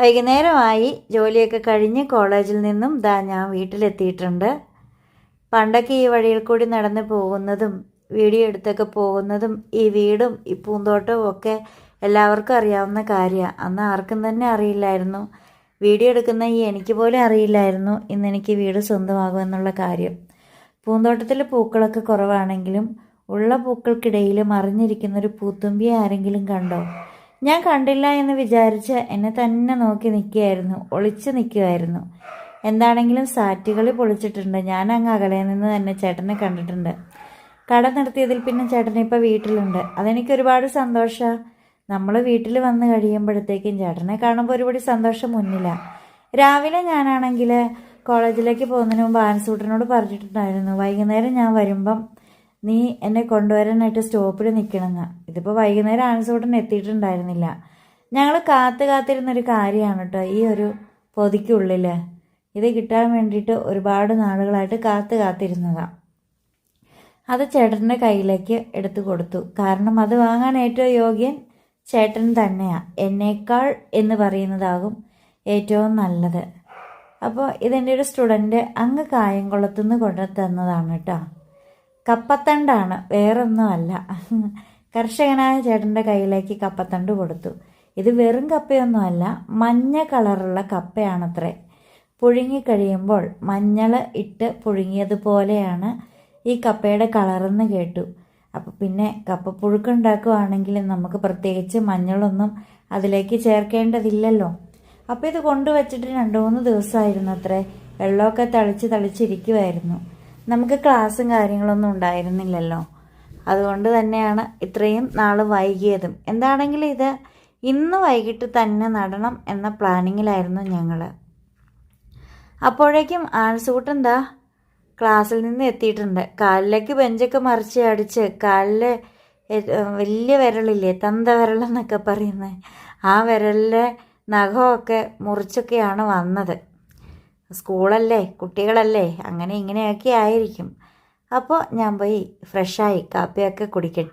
വൈകുന്നേരമായി ജോലിയൊക്കെ കഴിഞ്ഞ് കോളേജിൽ നിന്നും ദാ ഞാൻ വീട്ടിലെത്തിയിട്ടുണ്ട്. പണ്ടൊക്കെ ഈ വഴിയിൽ കൂടി നടന്ന് പോകുന്നതും വീഡിയോ എടുത്തൊക്കെ പോകുന്നതും ഈ വീടും ഈ പൂന്തോട്ടവും ഒക്കെ എല്ലാവർക്കും അറിയാവുന്ന കാര്യമാണ് അന്ന് ആർക്കും തന്നെ അറിയില്ലായിരുന്നു. വീഡിയോ എടുക്കുന്ന ഈ എനിക്ക് പോലും അറിയില്ലായിരുന്നു ഇന്ന് എനിക്ക് വീട് സ്വന്തമാകുമെന്നുള്ള കാര്യം. പൂന്തോട്ടത്തിൽ പൂക്കളൊക്കെ കുറവാണെങ്കിലും ഉള്ള പൂക്കൾക്കിടയിൽ മറിഞ്ഞിരിക്കുന്നൊരു പൂത്തുമ്പിയെ ആരെങ്കിലും കണ്ടോ? ഞാൻ കണ്ടില്ല എന്ന് വിചാരിച്ച് എന്നെ തന്നെ നോക്കി നിൽക്കുകയായിരുന്നു. ഒളിച്ചു നിൽക്കുമായിരുന്നു എന്താണെങ്കിലും സാറ്റുകളി പൊളിച്ചിട്ടുണ്ട്. ഞാൻ അങ്ങ് അകലെ നിന്ന് തന്നെ ചേട്ടനെ കണ്ടിട്ടുണ്ട്. കട നിർത്തിയതിൽ പിന്നെ ചേട്ടൻ ഇപ്പോൾ വീട്ടിലുണ്ട്. അതെനിക്ക് ഒരുപാട് സന്തോഷമാണ് നമ്മൾ വീട്ടിൽ വന്ന് കഴിയുമ്പോഴത്തേക്കും ചേട്ടനെ കാണുമ്പോൾ ഒരുപാട് സന്തോഷം മുന്നില്ല രാവിലെ ഞാനാണെങ്കിൽ കോളേജിലേക്ക് പോകുന്നതിന് മുമ്പ് ആൻസൂട്ടനോട് പറഞ്ഞിട്ടുണ്ടായിരുന്നു. വൈകുന്നേരം ഞാൻ വരുമ്പം നീ എന്നെ കൊണ്ടുവരാനായിട്ട് സ്റ്റോപ്പിൽ നിൽക്കണമെന്ന് ഇതിപ്പോൾ വൈകുന്നേരം ആൻസൂട്ടൻ എത്തിയിട്ടുണ്ടായിരുന്നില്ല. ഞങ്ങൾ കാത്തു കാത്തിരുന്നൊരു കാര്യമാണ് കേട്ടോ ഈ ഒരു പൊതിക്കുള്ളിൽ ഇത് കിട്ടാൻ വേണ്ടിയിട്ട് ഒരുപാട് നാളുകളായിട്ട് കാത്തു കാത്തിരുന്നതാണ് അത് ചേട്ടന്റെ കയ്യിലേക്ക് എടുത്തു കൊടുത്തു. കാരണം അത് വാങ്ങാൻ ഏറ്റവും യോഗ്യൻ ചേട്ടൻ തന്നെയാണ് എന്നേക്കാൾ എന്ന് പറയുന്നതാകും ഏറ്റവും നല്ലത്. അപ്പോൾ ഇതെന്റെ ഒരു സ്റ്റുഡന്റ് അങ്ങ് കായംകുളത്തുനിന്ന് കൊണ്ടു തന്നതാണ് കേട്ടോ കപ്പത്തണ്ടാണ്. വേറൊന്നുമല്ല കർഷകനായ ചേട്ടന്റെ കയ്യിലേക്ക് കപ്പത്തണ്ട് കൊടുത്തു. ഇത് വെറും കപ്പയൊന്നുമല്ല മഞ്ഞ കളറുള്ള കപ്പയാണത്രേ. പുഴുങ്ങിക്കഴിയുമ്പോൾ മഞ്ഞൾ ഇട്ട് പുഴുങ്ങിയതുപോലെയാണ് ഈ കപ്പയുടെ കളറെന്ന് കേട്ടു. അപ്പോൾ പിന്നെ കപ്പ പുഴുക്കുണ്ടാക്കുകയാണെങ്കിൽ നമുക്ക് പ്രത്യേകിച്ച് മഞ്ഞളൊന്നും അതിലേക്ക് ചേർക്കേണ്ടതില്ലല്ലോ. അപ്പോൾ ഇത് കൊണ്ടുവച്ചിട്ട് രണ്ട് മൂന്ന് ദിവസമായിരുന്നു അത്രേ വെള്ളമൊക്കെ തളിച്ച് തളിച്ചിരിക്കുമായിരുന്നു നമുക്ക് ക്ലാസ്സും കാര്യങ്ങളൊന്നും ഉണ്ടായിരുന്നില്ലല്ലോ. അതുകൊണ്ട് തന്നെയാണ് ഇത്രയും നാൾ വൈകിയതും. എന്താണെങ്കിലും ഇത് ഇന്ന് വൈകിട്ട് തന്നെ നടണം എന്ന പ്ലാനിങ്ങിലായിരുന്നു ഞങ്ങൾ അപ്പോഴേക്കും ആൻസൂട്ടെന്താ ക്ലാസ്സിൽ നിന്ന് എത്തിയിട്ടുണ്ട്. കാലിലേക്ക് ബെഞ്ചൊക്കെ മറിച്ച് അടിച്ച് കാലിൽ വലിയ വിരലില്ലേ തന്ത വിരലെന്നൊക്കെ പറയുന്നത്. ആ വിരലിലെ നഖമൊക്കെ മുറിച്ചൊക്കെയാണ് വന്നത്. സ്കൂളല്ലേ കുട്ടികളല്ലേ അങ്ങനെ ഇങ്ങനെയൊക്കെ ആയിരിക്കും. അപ്പോൾ ഞാൻ പോയി ഫ്രഷായി കാപ്പിയൊക്കെ കുടിക്കട്ടെ.